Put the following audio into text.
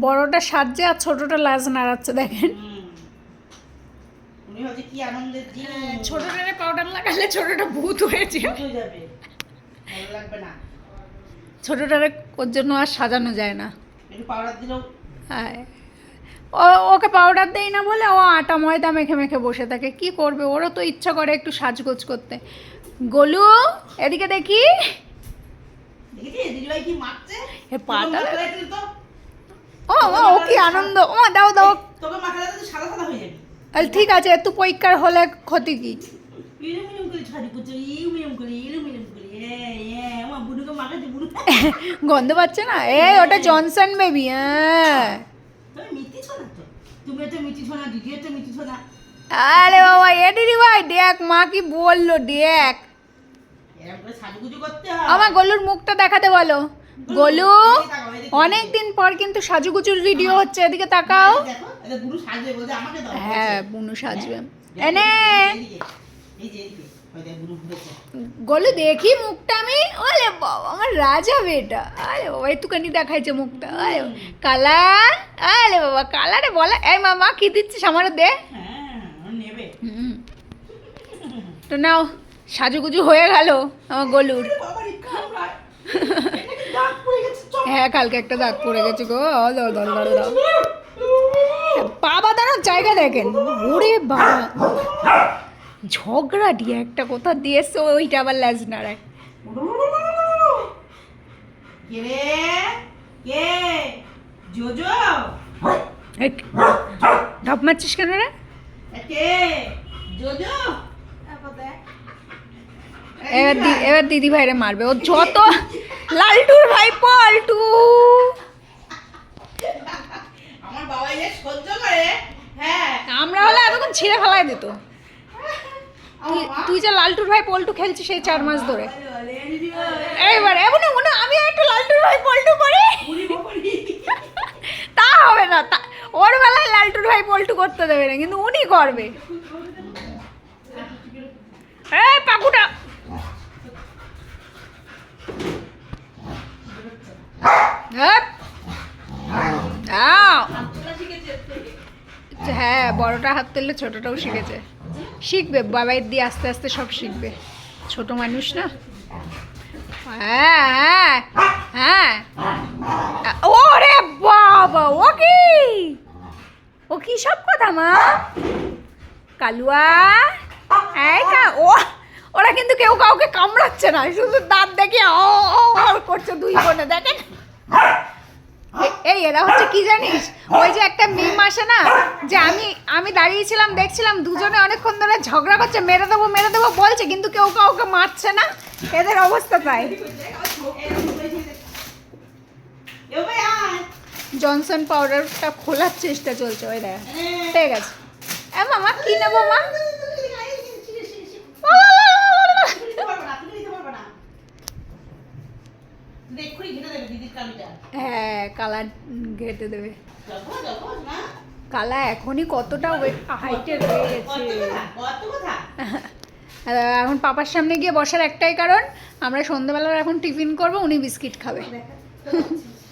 বড়টা সাজছে আর ছোটটা লাজ নাড়াচ্ছে দেখেন। কি ছোটটারে পাউডার লাগালে ছোটটা ভূত হয়েছে হয়ে ছোটটারে ওর জন্য আর সাজানো যায় না। হ্যাঁ। ও ওকে পাউডার দেই না বলে ও আটা ময়দা মেখে মেখে বসে থাকে। কি করবে? ওরও তো ইচ্ছা করে একটু সাজগোজ করতে। গোলু এদিকে দেখি। পাটা- ও ও ও কি আনন্দ। ও দাও দাও। তোকে মাখালে তো সাদা সাদা হয়ে যাবে। আরে ঠিক আছে একটু পরীক্ষার হলে ক্ষতি কি? এ এ গন্ধ পাচ্ছে না? এই ওটা জনসন বেবি হ্যাঁ। আরে বাবা এ দিদি ভাই দেখ মা কি বলল দেখ। হয়। আমার গলুর মুখটা দেখাতে বলো। গলু? অনেক দিন পর কিন্তু সাজুগুজুর ভিডিও হচ্ছে এদিকে তাকাও। হ্যাঁ বুনু সাজবে। এনে। এইদিকে, এই যে এইদিকে ওই দেখ বুড়ু ঘুরেছে গলু দেখি মুখটা আমি। ওলে বাবা আমার রাজা বেটা আরে বাবা একটুখানি দেখাইছে মুখটা। আরে কালা আরে বাবা কালারে বলা এই মামা কি দিচ্ছিস? আমার দে। হ্যাঁ। তো নাও সাজুগুজু হয়ে গেল আমার গলুর। হ্যাঁ কালকে একটা দাগ পড়ে গেছে গো। দাও দাও দাও দাও পা বাঁধানোর জায়গা দেখেন। ওরে বাবা। ঝগড়াটি একটা কোথা দিয়ে এসছে ওইটা আবার ল্যাজ নাড়ায়। ঢপ মারছিস কেন রে? এবার দিদি ভাইরে মারবে। ও যত লালটুর ভাই পল্টু আমার বাবা যে সহ্য করে হ্যাঁ। আমরা হলে এতক্ষণ ছিঁড়ে ফেলাই দিত। তুই- যে লালটুর ভাই পল্টু খেলছিস সেই চার মাস ধরে। এইবার এমন মনে আমি একটু লালটুর ভাই পল্টু করি। তা হবে না তা ওর বেলায় লালটুর ভাই পল্টু করতে দেবে না কিন্তু উনি করবে। এই পাকুটা বড়টা হাত তুললে ছোটটাও শিখেছে শিখবে, বাবাই দিয়ে আস্তে আস্তে সব শিখবে। ছোট মানুষ না? হ্যাঁ হ্যাঁ হ্যাঁ। ওরে বাবা, ও কি? ও কি সব কথা, মা? কালুয়া? এই কা, ও, ওরা কিন্তু কেউ কাউকে কামড়াচ্ছে না। শুধু দাঁত দেখে অ, করছে দুই বোনে। দেখেন। এই এরা হচ্ছে কি জানিস? ওই যে একটা মিম আসে না যে আমি আমি দাঁড়িয়েছিলাম দেখছিলাম দুজনে অনেকক্ষণ ধরে ঝগড়া করছে মেরে দেবো মেরে দেবো বলছে কিন্তু কেউ কাউকে মারছে না। এদের অবস্থা তাই। জনসন পাউডারটা খোলার চেষ্টা চলছে ওই দেখা। ঠিক আছে। এ মামা কি নেব মা দিতে পারবে না, তুমি দিতে পারবে না। তুই এক্ষুনি ঘেটে দেবে দিদির কামিটা। হ্যাঁ কালার ঘেটে দেবে? কালা এখনই কতটা হাইটের হয়ে গেছে। এখন পাপার সামনে গিয়ে বসার একটাই কারণ আমরা সন্ধ্যেবেলার এখন টিফিন করব উনি বিস্কিট খাবে।